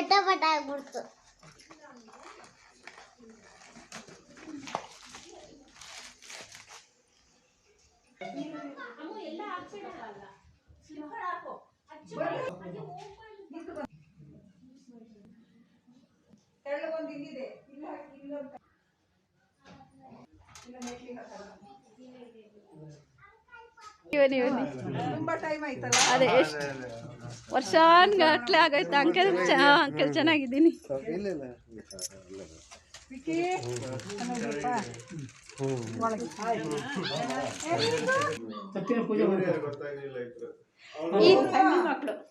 ಪಟ ಪಟ ಆಗ್ಬಿಡ್ತು. ತೆಳ್ಳಗೊಂದು ಇಲ್ಲಿದೆ ಇಲ್ಲ ಇಲ್ಲೊಂದು ಇಲ್ಲ ಮೆಟ್ಲಿಗೆ ಹಾಕೋಣ. ಇವನಿ ಇವನಿ. ತುಂಬಾ ಟೈಮ್ ಆಯ್ತಲ್ಲ? ಅದೇ ಎಷ್ಟು? ವರ್ಷಾನ್ಗಟ್ಲೆ ಆಗೈತೆ ಅಂಕಲ್ ಅಂಕಲ್ ಚೆನ್ನಾಗಿದ್ದೀನಿ. ವಿಕಿ ಚೆನ್ನಾಗಿದೆಯಪ್ಪ? ಒಳಗೆ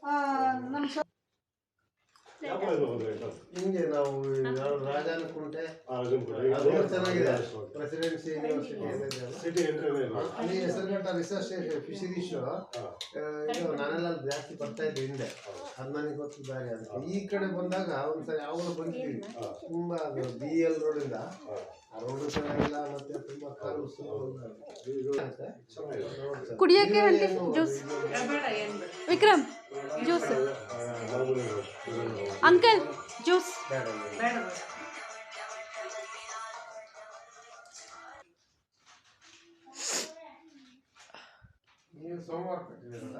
ಆ, ನಮ್ಮ ಸ- ಹಿಂಗೆ ನಾವು ರಾಜನ ರಾಜಾನ ಕುಂಟೆ. ಅದು ಚೆನ್ನಾಗಿದೆ. ಪ್ರೆಸಿಡೆನ್ಸಿ ಯೂನಿವರ್ಸಿಟಿ ಅಲ್ಲಿ ಹೆಸರುಘಟ್ಟ ರಿಸರ್ಚ್ ಫಿಶರೀಸ್ ಇದು ನಾನೆಲ್ಲ ಅಲ್ಲಿ ಜಾಸ್ತಿ ಬರ್ತಾ ಇದ್ದೆ ಹಿಂದೆ. ಅದು ನನಗೆ ಗೊತ್ತು ದಾರಿ ಅಂತ ಈ ಕಡೆ ಬಂದಾಗ ಒಂದ್ಸರಿ ಯಾವಾಗ ಬಂದಿದ್ದೀವಿ ತುಂಬಾ ಅದು ಬಿ ಎಲ್ ರೋಡಿಂದ. ಆ ರೋಡ್ ಚೆನ್ನಾಗಿಲ್ಲ ಮತ್ತೆ ತುಂಬಾ ಕಾಲು ಕುಡಿಯೋಕೆ aunty juice. Vikram. Juice uncle juice ನೀವು ಸೋಮವಾರ ಕಟ್ಟಿದ್ದೀರಲ್ಲ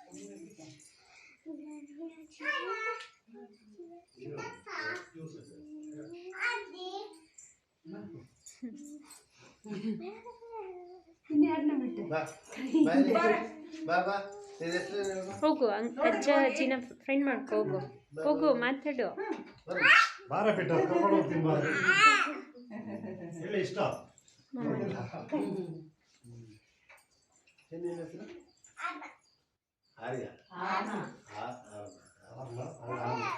ಹೋಗು ಅಜ್ಜ ಅಜ್ಜಿನ ಫ್ರೆಂಡ್ ಮಾಡ್ಕೊ ಹೋಗು. ಹೋಗು ಮಾತಾಡು. ಬಾರ ಬಿಟ್ಟ ಕರ್ಕೊಂಡು ಹೋಗ್ತೀನಿ ಬಾರ ಹೇಳಿ ಇಷ್ಟ. ಆರ್ಯ.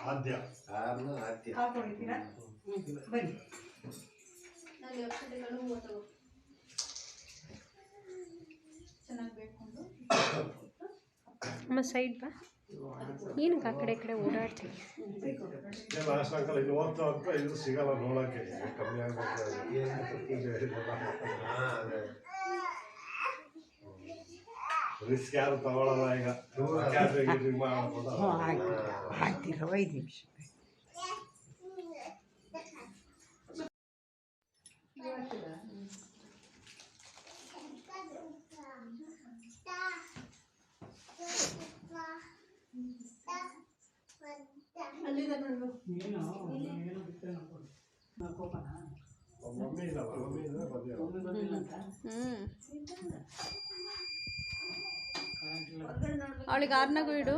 ಆದ್ಯ. ಆರ್ನ ಆದ್ಯ. ಬನ್ನಿ. ಚೆನ್ನಾಗಿ ಬೇಡ್ಕೊಂಡು ಅಮ್ಮ ಸೈಡ್ ಬಾ. ಏನಕ್ಕೆ ಆ ಕಡೆ ಈ ಕಡೆ ಓಡಾಡ್ತೀವಿ ಇದು ಸಿಗಲ್ಲ ನೋಡಕ್ಕೆ. ಕಮ್ಮಿ. ರಿಸ್ಕ್ ಯಾರು ತಗೊಳಲ್ಲ ಈಗ. ಕ್ಯಾಟ್ರಿಂಗ್ ಗೀಟ್ರಿಂಗ್ ಮಾಡ್ಕೊಂಡು ಮಮ್ಮಿ ಇಲ್ಲ ಮಮ್ಮಿ ಬಂದಿಲ್ಲ ಅವಳಿಗೆ ಆರ್ನಾಗೂ ಇಡು.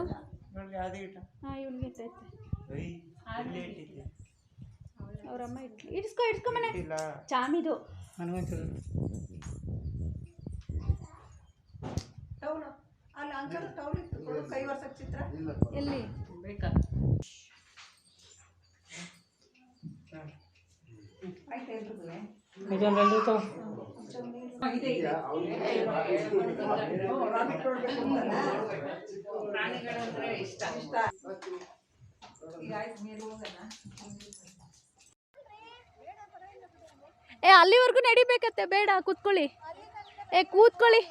ಹಾಂ ಇವಳಿಗೆ ಅವ್ರಮ್ಮ ಇಟ್ಲಿ ಇಡ್ಸ್ಕೊ ಇಡ್ಸ್ಕೊ ಮನೆ. ಚಾಮಿದು. ಅಲ್ಲಿ ಅಂಕಲ್ ಟೌನ್ ಇತ್ತು. ಕೈ ವರ್ಷಕ್ಕೆ ಚಿತ್ರ. ಎಲ್ಲಿ? ಆಯ್ತಾ ಹೋಗೋಣ ಏ ಅಲ್ಲಿವರೆಗೂ ನಡಿಬೇಕತ್ತೆ ಬೇಡ ಕೂತ್ಕೊಳ್ಳಿ. ಏ ಕೂತ್ಕೊಳ್ಳಿ.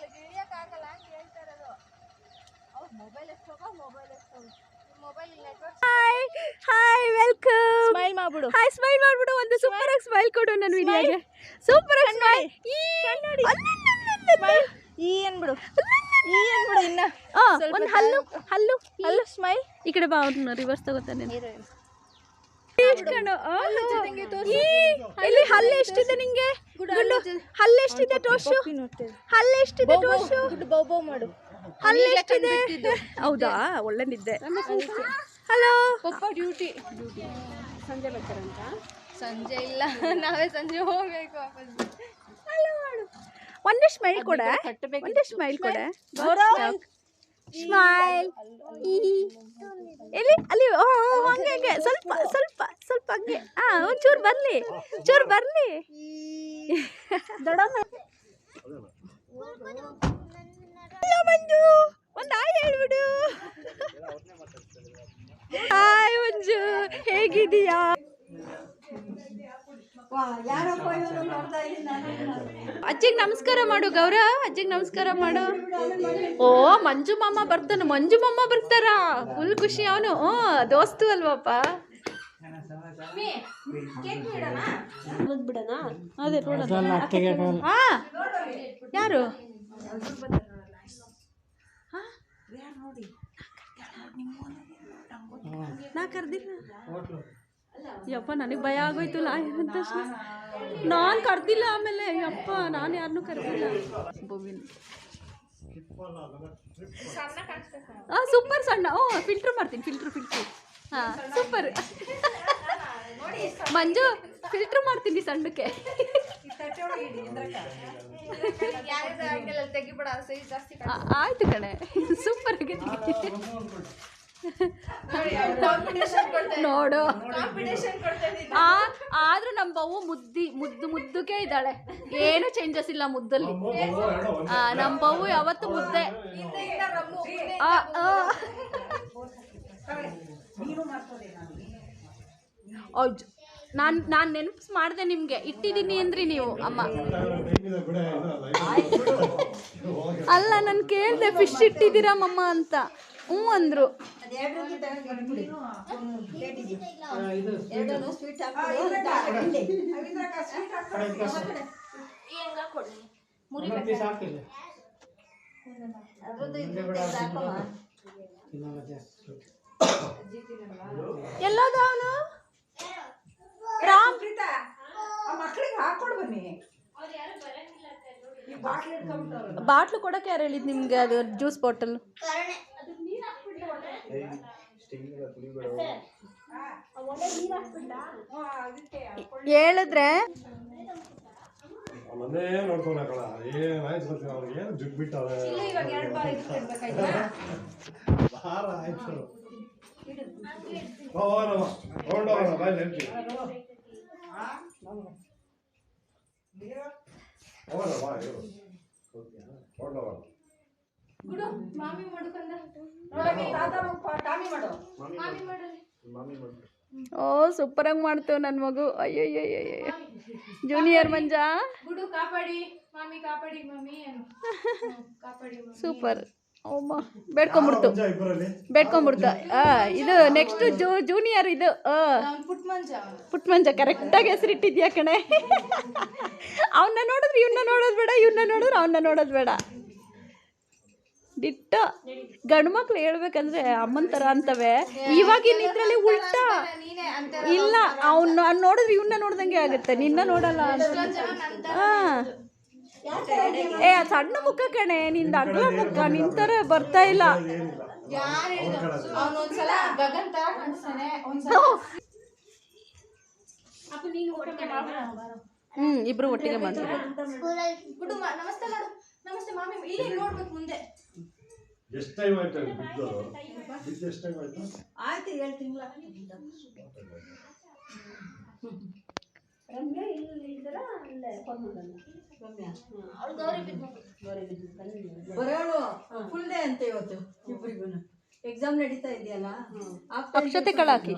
ಹಾಯ್ ಹಾಯ್ ವೆಲ್ಕಮ್ ಸ್ಮೈಲ್ ಮಾಡ್ಬಿಡು. ಹಾಯ್ ಸ್ಮೈಲ್ ಮಾಡ್ಬಿಡು ಒಂದು ಸೂಪರ್ ಆಗಿ ಸ್ಮೈಲ್ ಕೊಡು ನನ್ನ ವಿಡಿಯೋಗೆ. ಸೂಪರ್ ಆಗಿ ಸ್ಮೈಲ್ ಈ ಅನ್ಬಿಡು. ಈ ಅನ್ಬಿಡು ಇನ್ನ. ಒಂದು ಹಲ್ಲು ಹಲ್ಲು ಹಲ್ಲು ಸ್ಮೈಲ್ ಈ ಕಡೆ ಬಾ ಅವ್ರನ್ನ ರಿವರ್ಸ್ ತಗೋತಾನೆ ಇಲ್ಲಿ. ಈ, ಹಲ್ಲು ಎಷ್ಟಿದೆ ನಿಂಗೆ? ಗುಂಡು ಹಲ್ಲು ಎಷ್ಟಿದೆ ಟೋಶು ಹಲ್ಲು ಎಷ್ಟಿದೆ ಟೋಶು ಅಲ್ಲಿ ಎಷ್ಟಿದೆ? ಹೌದಾ? ಒಳ್ಳೆ ನಿದ್ದೆ ಹಲೋ ಪಪ್ಪ ಡ್ಯೂಟಿ ಸಂಜೆ ಬರ್ತಾರಂತ? ಸಂಜೆ ಇಲ್ಲ. ನಾವೇ ಸಂಜೆ ಹೋಗ್ಬೇಕು ವಾಪಸ್ ಹಲೋ ಒಂದೇ ಸ್ಮೈಲ್ ಕೊಡ. ಒಂದೇ ಸ್ಮೈಲ್ ಕೊಡ. ಸ್ಮೈಲ್ ಎಲ್ಲಿ? ಅಲ್ಲಿ ಓ ಹಂಗೆ ಹಂಗೆ. ಸ್ವಲ್ಪ ಸ್ವಲ್ಪ ಸ್ವಲ್ಪ ಹಂಗೆ. ಹಾ ಒಂಚೂರು ಬರಲಿ. ಚೂರು ಬರಲಿ. ಹಲೋ ಮಂಜು ಒಂದು ಹಾಯ್ ಹೇಳ್ಬಿಡು. ಹಾಯ್ ಮಂಜು ಹೇಗಿದೀಯಾ ಅಜ್ಜಿಗೆ ನಮಸ್ಕಾರ ಮಾಡು ಗೌರ ಅಜ್ಜಿಗೆ ನಮಸ್ಕಾರ ಮಾಡು. ಓ ಮಂಜು ಮಾಮ ಬರ್ತಾನ ಮಂಜು ಮಾಮ ಬರ್ತಾರ? ಫುಲ್ ಖುಷಿ ಅವನು. ಹ್ಞೂ ದೋಸ್ತು ಅಲ್ವಪ್ಪ. ಬಿಡೋಣ ಅದೇ ಯಾರು? ನಾ ಕರ್ದಿಲ್ಲ ಯಪ್ಪ ನನಗೆ ಭಯ ಆಗೋಯ್ತು ಲಾ ಅಂದ ತಕ್ಷಣ. ನಾನು ಕರ್ದಿಲ್ಲ ಆಮೇಲೆ ಯಪ್ಪ ನಾನು ಯಾರನ್ನೂ ಕರ್ದಿಲ್ಲ. ಬೋವಿನ. ಹಾಂ ಸೂಪರ್ ಸಣ್ಣ. ಓ ಫಿಲ್ಟ್ರ್ ಮಾಡ್ತೀನಿ ಫಿಲ್ಟ್ರ್ ಫಿಲ್ಟ್ರ್ ಹಾಂ ಸೂಪರ್ ಮಂಜು ಫಿಲ್ಟ್ರ್ ಮಾಡ್ತೀನಿ ಸಣ್ಣಕ್ಕೆ. ಆಯ್ತು ಕಣೆ. ಸೂಪರ್ ನೋಡು. ಆದ್ರೂ ನಮ್ಮ ಬವ್ವು ಮುದ್ದಿ ಮುದ್ದು ಮುದ್ದುಗೆ ಇದ್ದಾಳೆ. ಏನು ಚೇಂಜಸ್ ಇಲ್ಲ ಮುದ್ದಲ್ಲಿ. ನಮ್ಮ ಬವ್ವು ಯಾವತ್ತು ಮುದ್ದೆ. ಹೌದು ನಾನು ನಾನು ನೆನಪಿಸ್ ಮಾಡಿದೆ ನಿಮಗೆ. ಇಟ್ಟಿದ್ದೀನಿ ಅಂದ್ರಿ ನೀವು, ಅಮ್ಮ. ಅಲ್ಲ, ನಾನು ಕೇಳಿದೆ ಫಿಶ್ ಇಟ್ಟಿದ್ದೀರಾ, ಮಮ್ಮ ಅಂತ. ಹ್ಞೂ ಅಂದರು. ಎಲ್ಲೋದ ಅವನು ರಾಮ್ ಪ್ರೀತಾ ಆ ಮಕ್ಳಿಗೆ ಹಾಕೊಡು ಬನ್ನಿ ಬಾಟ್ಲ್ ಕೊಡಕ್ಕೆ ಯಾರು ಹೇಳಿದ್ ನಿಮ್ಗೆ ಅದು ಜ್ಯೂಸ್ ಬಾಟಲ್ ಹೇಳಿದ್ರೆ ಅವನನ್ನೇ ನೋಡ್ಕೊಂಡ ಕಣ ಏನ್ ಆಯ್ತು ಬರ್ತೀನಿ ಅವ್ನಿಗೆ ಏನು ಜುಗ್ ಬಿಟ್ಟಾವೆ ಇವಾಗ ಎರಡು ಬಾರಿ ಆಯ್ತು ಹೊರಡೋಣ ಬಾಯ್ ಹೇಳ್ತೀನಿ ಹೋಗೋಣ ಸೂಪರ್ ಆಗಿ ಮಾಡ್ತೇವೆ ಮಾಮಿ ಮಾಡ್ಕೊಂಡ. ಓ ನನ್ನ ಮಗು. ಅಯ್ಯೋ ಜೂನಿಯರ್ ಮಂಜ? ಗುಡು ಕಾಪಾಡಿ. ಮಾಮಿ ಕಾಪಾಡಿ ಮಮ್ಮಿ ಏನು? ಹ್ಮ್, ಕಾಪಾಡಿ ಸೂಪರ್ ಓಮ್ಮ ಬೇಡ್ಕೊಂಬಿಡ್ತು ಬೇಡ್ಕೊಂಬಿಡ್ತು ಆ ಇದು ನೆಕ್ಸ್ಟ್ ಜೂ ಜೂನಿಯರ್ ಇದು ಪುಟ್ಮಂಜ ಕರೆಕ್ಟಾಗಿ ಹೆಸರಿಟ್ಟಿದ್ಯಾ ಕಣೆ? ಅವನ್ನ ನೋಡಿದ್ರೆ ಇವನ್ನ ನೋಡೋದು ಬೇಡ ಇವನ್ನ ನೋಡಿದ್ರೆ ಅವನ್ನ ನೋಡೋದು ಬೇಡ. ದಿಟ್ಟ. ಗಂಡು ಮಕ್ಳು ಹೇಳ್ಬೇಕಂದ್ರೆ ಅಮ್ಮನ ಥರ ಅಂತವೆ. ಇವಾಗಿನ ಇದ್ರಲ್ಲಿ ಉಲ್ಟಾ. ಇಲ್ಲ ಅವ್ನ ಅವ್ನ್ ನೋಡಿದ್ರೆ ಇವನ್ನ ನೋಡ್ದಂಗೆ ಆಗುತ್ತೆ. ನಿನ್ನ ನೋಡಲ್ಲ ಅಂತ. ಹಾ ಏ ಸಣ್ಣ ಮುಖ ಕಣೆ ನಿಂದ ಅಗ್ಲ ಮುಖ ನಿಂತರ ಬರ್ತಾ ಇಲ್ಲ. ಹ್ಮ್ ಇಬ್ರು ಒಟ್ಟಿಗೆ ಮಾಡ್ತಾರೆ ಗುಡು ಮಾ- ನಮಸ್ತೆ ಮಾಡು. ನಮಸ್ತೆ ಮಾಮಿ ಇಲ್ಲಿ ನೋಡ್ಬೇಕು ಮುಂದೆ. ಎಷ್ಟು ಟೈಮ್ ಆಯ್ತು ಅವ್ನಿಗೆ ಬಿದ್ದು ಬಿದ್ದು ಎಷ್ಟು ಟೈಮ್ ಆಯ್ತು? ಆಯ್ತು ಏಳು ತಿಂಗಳ. ಬರೋಳು ಫುಲ್ ಡೇ ಅಂತ ಇವತ್ತು ಎಕ್ಸಾಮ್ ನಡೀತಾ ಇದೆಯಲ್ಲ? ಅಕ್ಷತೆ ಕಳಾಕಿ.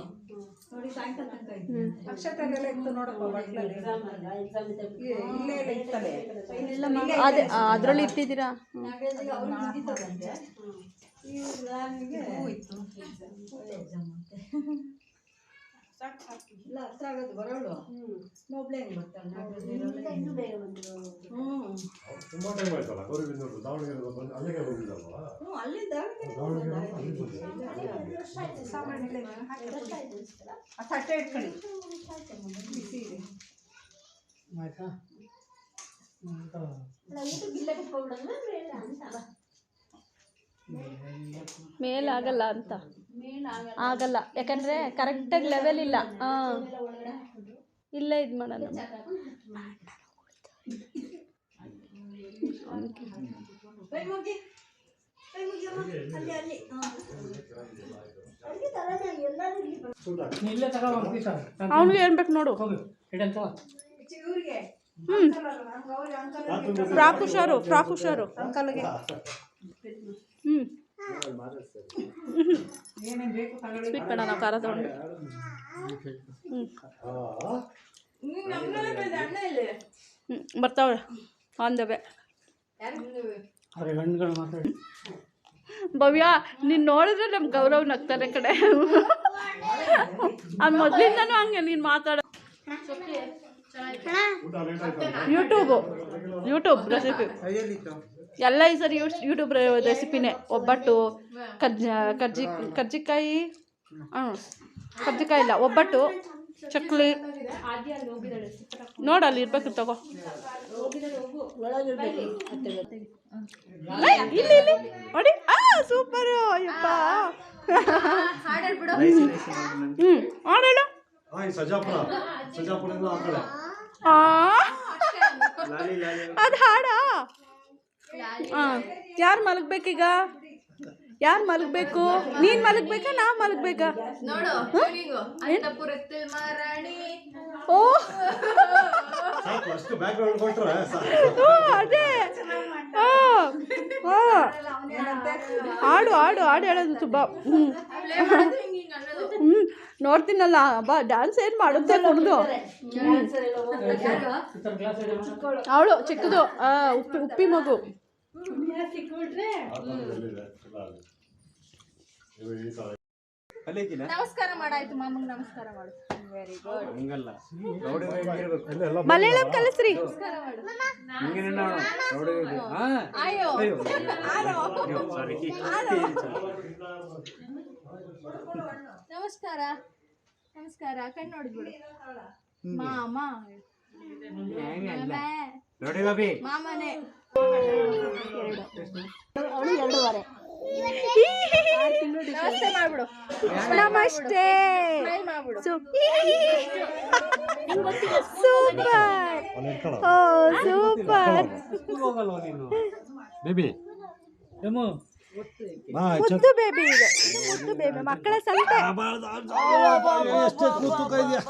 ನೋಡಿ ಸಾಯಂಕಾಲ ತನಕ ಇದೆ. ಅಕ್ಷತೆಗೆಲ್ಲ ಇತ್ತು ನೋಡಪ್ಪ ಇಲ್ಲೇ ಅದೇ ಅದ್ರಲ್ಲಿ ಇಟ್ಟಿದ್ದೀರಾ ಮುಗೀತದಂತೆ ಇತ್ತು ಎಕ್ಸಾಮ್ ಹೋಯ್ತು ಒಳ್ಳೆ ಎಕ್ಸಾಮ್ ಅಂತೆ ಇಲ್ಲ ಅರ್ಥ ಆಗೋದು ಬರೋಳು ಇನ್ನೊಬ್ಳೆ ಹೆಂಗ್? ಬರ್ತಾಳೆ ನಾಗರಾಜ್ ಹ್ಞೂ ತುಂಬಾ ಟೈಮ್ ಆಯ್ತಲ್ಲ? ದಾವಣಗೆರೆ ಬಂದು ಅಲ್ಲಿಗೆ ಹ್ಞೂ ದಾವಣಗೆರೆ ಅಲ್ಲಿ ತಟ್ಟೆ ಇಟ್ಕೊಳ್ಳಿ ಮೇಲಾಗಲ್ಲ ಅಂತ. ಆಗಲ್ಲ. ಯಾಕಂದ್ರೆ ಕರೆಕ್ಟಾಗಿ ಲೆವೆಲ್ ಇಲ್ಲ. ಹಾಂ ಇಲ್ಲೇ ಇದು ಮಾಡೋಣ. ಅವನಿಗೆ ಏನು ಬೇಕು ನೋಡು. ಹ್ಞೂ ಫ್ರಾಕ್ ಹುಷಾರು. ಫ್ರಾಕ್ ಹುಷಾರು ಅಂಕಲ್ಗೆ. ಹ್ಞೂ ಸ್ವೀಟ್ ಬೇಡ ನಾವು ಖಾರ ತಗೊಂಡು. ಹ್ಞೂ ಬರ್ತಾವೆ ಆನ್ ದ ವೇ ಯಾರು ಅವ್ರ ಗಂಡುಗಳು ಮಾತಾಡಿ. ಭವ್ಯ ನೀನು ನೋಡಿದ್ರೆ ನಮ್ಮ ಗೌರವ್ ನಗ್ತಾರೆ ಕಡೆ ಅದು ಮೊದಲಿಂದನೂ ಹಂಗೆ ನೀನು ಮಾತಾಡೋ ಯೂಟ್ಯೂಬು. ಯೂಟ್ಯೂಬ್ ರೆಸಿಪಿ ಎಲ್ಲ ಈ ಸರಿ ಯೂ ಯೂಟ್ಯೂಬ್ ರೆಸಿಪಿನೇ ಒಬ್ಬಟ್ಟು ಕಜ್ಜ ಕಜ್ಜಿ ಕರ್ಜಿಕಾಯಿ ಹಾಂ ಕರ್ಜಿಕಾಯಿ ಇಲ್ಲ ಒಬ್ಬಟ್ಟು ಚಕ್ಲಿ. ನೋಡು ಅಲ್ಲಿ ಇರ್ಬೇಕು ತಗೋ. ಇಲ್ಲಿ ಇಲ್ಲಿ. ನೋಡಿ. ಆ ಸೂಪರು ಅಯ್ಯಪ್ಪ. ಹ್ಞೂ ಹಾಡೇಳು ಸಜಾಪುರ. ಸಜಾಪುರ ಅದು ಹಾಡಾ? ಹಾಂ ಯಾರು ಮಲಗ್ಬೇಕೀಗ? ಯಾರು ಮಲಗಬೇಕು? ನೀನು ಮಲಗ್ಬೇಕಾ ನಾ ಮಲಗಬೇಕಾ? ಓ! ಅದೇ. ಹಾಡು. ಹಾಡು ಹಾಡು ಹೇಳೋದು ತುಂಬಾ ಹ್ಮ್. ಹ್ಞೂ ನೋಡ್ತೀನಲ್ಲ ಬಾ ಡ್ಯಾನ್ಸ್ ಏನು ಮಾಡುತ್ತೆ ಕುಡ್ದು. ಅವಳು ಚಿಕ್ಕದು ಉಪ್ಪಿ ಉಪ್ಪಿ ಮಗು. ನಮಸ್ಕಾರ ಮಾಡಾಯ್ತು ಮಾಮಂಗ್ ನಮಸ್ಕಾರ ಮಾಡು. ವೆರಿ ಗುಡ್ ಮಲಯಾಳಂ ಕಲಿಸ್ರಿ. ಅಯ್ಯೋ. ನಮಸ್ಕಾರ. ನಮಸ್ಕಾರ ಕಣ್ಣು ನೋಡಿದ್ಬಿಡು ಮಾಮ ಮಾಮನೆ. ಅವಳು ಎರಡೂವರೆ. ನಮಸ್ತೆ ಮಾಡ್ಬಿಡು. ನಮಸ್ತೆ. ಸ್ಮೈಲ್ ಮಾಡ್ಬಿಡು. ಸೂಪರ್. ಓ ಸೂಪರ್. ಬೇಬಿ. ಎಮ್ಮು ಮುದ್ದು ಬೇಬಿ ಇದೆ ಮುದ್ದು ಬೇಬಿ ಮಕ್ಕಳ ಸಂತೆ ಎಷ್ಟು ತೂಕ ಇದೆಯಾ